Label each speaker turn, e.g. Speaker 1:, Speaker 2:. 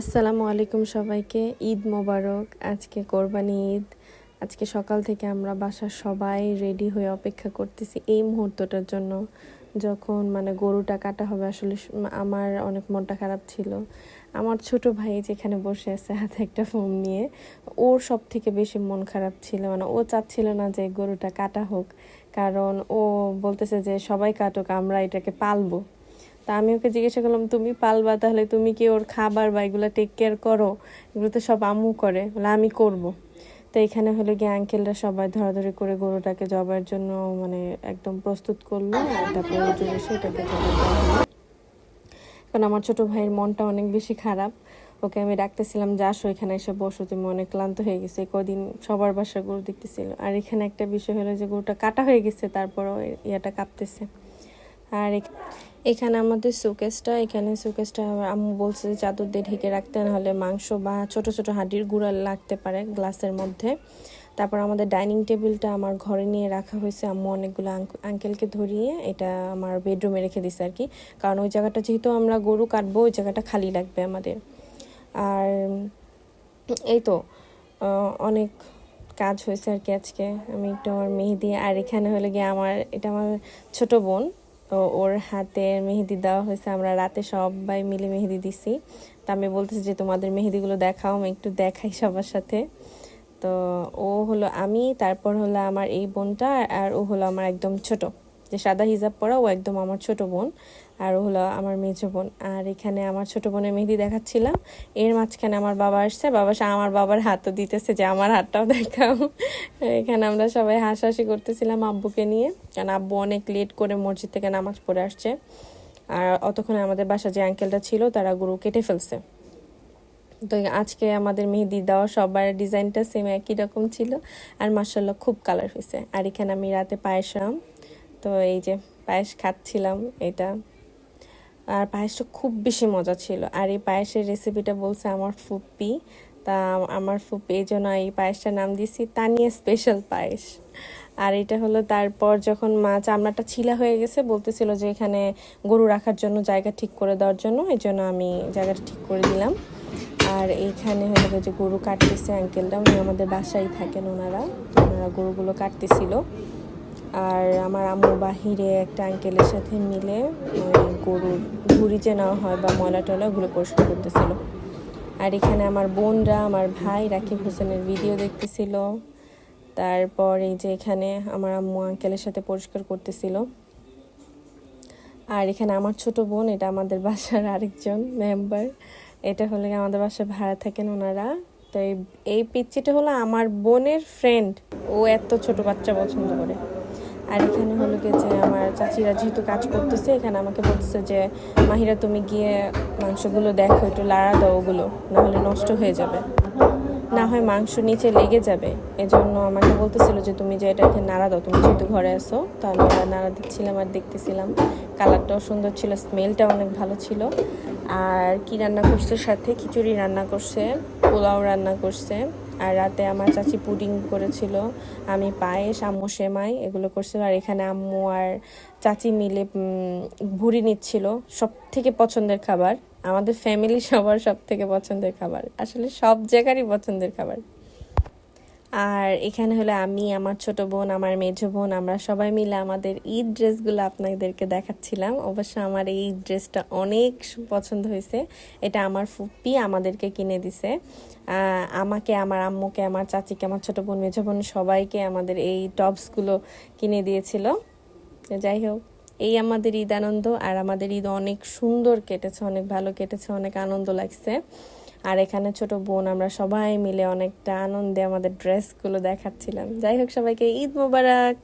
Speaker 1: আসসালামু আলাইকুম সবাইকে। ঈদ মোবারক। আজকে কোরবানি ঈদ। আজকে সকাল থেকে আমরা বাসার সবাই রেডি হয়ে অপেক্ষা করতেছি এই মুহূর্তটার জন্য। যখন মানে গরুটা কাটা হবে আসলে আমার অনেক মনটা খারাপ ছিল। আমার ছোট ভাই যেখানে বসে আছে, হাতে একটা ফোন নিয়ে, ওর সব থেকে বেশি মন খারাপ ছিল। মানে ও চাচ্ছিল না যে গরুটা কাটা হোক। কারণ ও বলতেছে যে, সবাই কাটুক, আমরা এটাকে পালবো। তা আমি ওকে জিজ্ঞাসা করলাম, তুমি পালবা তাহলে? তুমি কি ওর খাবার বা এগুলো টেক কেয়ার করো? এগুলো তো সব আম্মু করে। বলে, আমি করব। তো এখানে হলো গিয়ে আঙ্কেলরা সবাই ধরাধরি করে গরুটাকে জবার জন্য মানে একদম প্রস্তুত করল। আর তারপরে ওজন কারণ আমার ছোট ভাইয়ের মনটা অনেক বেশি খারাপ। ওকে আমি ডাকতেছিলাম যে আসো এখানে এসে বসো, তুমি অনেক ক্লান্ত হয়ে গেছে। কদিন সবার বাসা গরু দেখতেছিল। আর এখানে একটা বিষয় হলো যে গরুটা কাটা হয়ে গেছে, তারপরও ইয়াটা কাঁপতেছে। আর এখ- এখানে আমাদের সুকেসটা এখানে সুকেসটা আম্মু বলছে যে চাদর দিয়ে ঢেকে রাখতে, নাহলে মাংস বা ছোট ছোট হাড্ডির গুঁড়া লাগতে পারে গ্লাসের মধ্যে। তারপর আমাদের ডাইনিং টেবিলটা আমার ঘরে নিয়ে রাখা হয়েছে। আম্মু অনেকগুলো আঙ্ক- আঙ্কেলকে ধরিয়ে এটা আমার বেডরুমে রেখে দিছে আর কি কারণ ওই জায়গাটা যেহেতু আমরা গরু কাটবো, ওই জায়গাটা খালি লাগবে আমাদের। আর এই তো অনেক কাজ হয়েছে আর কি আজকে। আমি একটু আমার মেহেদি, আর এখানে হলে গিয়ে আমার, এটা আমার ছোট বোন। তো ওর হাতে মেহেদি দেওয়া হয়েছে। আমরা রাতে সবাই মিলে মেহেদি দিছি। তা আমি বলতেছি যে, তোমাদের মেহেদিগুলো দেখাও, আমি একটু দেখাই সবার সাথে। তো ও হলো আমি, তারপর হলো আমার এই বোনটা, আর ও হলো আমার একদম ছোট। যে সাদা হিজাব পরা ও একদম আমার ছোট বোন আর হলো আমার মেজো বোন। আর এখানে আমার ছোট বোনের মেহেদি দেখাচ্ছিলাম। এর মাঝখানে আমার বাবা আসছে, বাবা আমার বাবার হাতও দিতেছে যে আমার হাতটাও দেখাও। এখানে আমরা সবাই হাসাহাসি করতেছিলাম আব্বুকে নিয়ে। কারণ আব্বু অনেক লেট করে মসজিদ থেকে নামাজ পড়ে আসছে। আর অতক্ষণে আমাদের বাসা যে আঙ্কেলটা ছিল, তারা গরু কেটে ফেলছে। তো আজকে আমাদের মেহেদি দেওয়া সবার ডিজাইনটা সেম একই রকম ছিল। আর মার্শাল্লাহ খুব কালার হয়েছে। আর এখানে আমি রাতে পায়েসাম তো এই যে পায়েস খাচ্ছিলাম এটা। আর পায়েসটা খুব বেশি মজা ছিল। আর এই পায়েসের রেসিপিটা বলছে আমার ফুপ্পি। তা আমার ফুপ্পি, এই জন্য এই পায়েসটার নাম দিয়েছি তানিয়া স্পেশাল পায়েস। আর এটা হলো তারপর যখন মা চামড়াটা ছিলা হয়ে গেছে, বলতেছিল যে এখানে গরু রাখার জন্য জায়গা ঠিক করে দেওয়ার জন্য, এই জন্য আমি জায়গাটা ঠিক করে দিলাম। আর এইখানে হলো যে গরু কাটতেছে আঙ্কেলরা উনি আমাদের বাসায় থাকেন ওনারা। ওনারা গরুগুলো কাটতেছিল। আর আমার আম্মু বাহিরে একটা আঙ্কেলের সাথে মিলে গরুর ঘুড়ি যে নেওয়া হয় বা ময়লা টয়লা, ওগুলো পরিষ্কার করতেছিল। আর এখানে আমার বোনরা, আমার ভাই রাকিব হোসেনের ভিডিও দেখতেছিল। তারপর এই যে এখানে আমার আম্মু আঙ্কেলের সাথে পরিষ্কার করতেছিল। আর এখানে আমার ছোট বোন, এটা আমাদের বাসার আরেকজন মেম্বার এটা হলে আমাদের বাসায় ভাড়া থাকেন ওনারা। তো এই- পিচ্চিটা হলো আমার বোনের ফ্রেন্ড ও এত ছোট বাচ্চা পছন্দ করে। আর এখানে হলো কি যে আমার চাচিরা যেহেতু কাজ করতেছে, এখানে আমাকে বলতেছে যে, মাহিরা, তুমি গিয়ে মাংসগুলো দেখো, একটু লাড়া দাও ওগুলো, নাহলে নষ্ট হয়ে যাবে। না হয় মাংস নিচে লেগে যাবে। এজন্য আমাকে বলতেছিল যে, তুমি যে এটাকে নাড়া দাও, তুমি যেহেতু ঘরে আসো তো আমি নাড়া দিচ্ছিলাম আর দেখতেছিলাম। কালারটাও সুন্দর ছিল স্মেলটা অনেক ভালো ছিল। আর কি রান্না করছে সাথে? খিচুড়ি রান্না করছে, পোলাও রান্না করছে আর রাতে আমার চাচি পুডিং করেছিল। আমি পায়েস, আম্মু সেমাই এগুলো করছিল। আর এখানে আম্মু আর চাচি মিলে ভুড়ি নিচ্ছিল। সব থেকে পছন্দের খাবার। আমাদের ফ্যামিলি সবার সব থেকে পছন্দের খাবার। আসলে সব জায়গারই পছন্দের খাবার। আর এখানে হলো আমি, আমার ছোট বোন, আমার মেজো বোন, আমরা সবাই মিলে আমাদের ঈদ ড্রেসগুলো আপনাদেরকে দেখাচ্ছিলাম। অবশ্য আমার এই ড্রেসটা অনেক পছন্দ হয়েছে। এটা আমার ফুপ্পি আমাদেরকে কিনে দিছে। আমাকে, আমার আম্মুকে, আমার চাচিকে, আমার ছোট বোন মেজো বোন সবাইকে আমাদের এই টপসগুলো কিনে দিয়েছিল। যাই হোক, এই আমাদের ঈদ আনন্দ আর আমাদের ঈদ অনেক সুন্দর কেটেছে, অনেক ভালো কেটেছে, অনেক আনন্দ লাগছে। আর এখানে ছোট বোন, আমরা সবাই মিলে অনেকটা আনন্দে আমাদের ড্রেসগুলো দেখাচ্ছিলাম। যাই হোক, সবাইকে ঈদ মোবারক!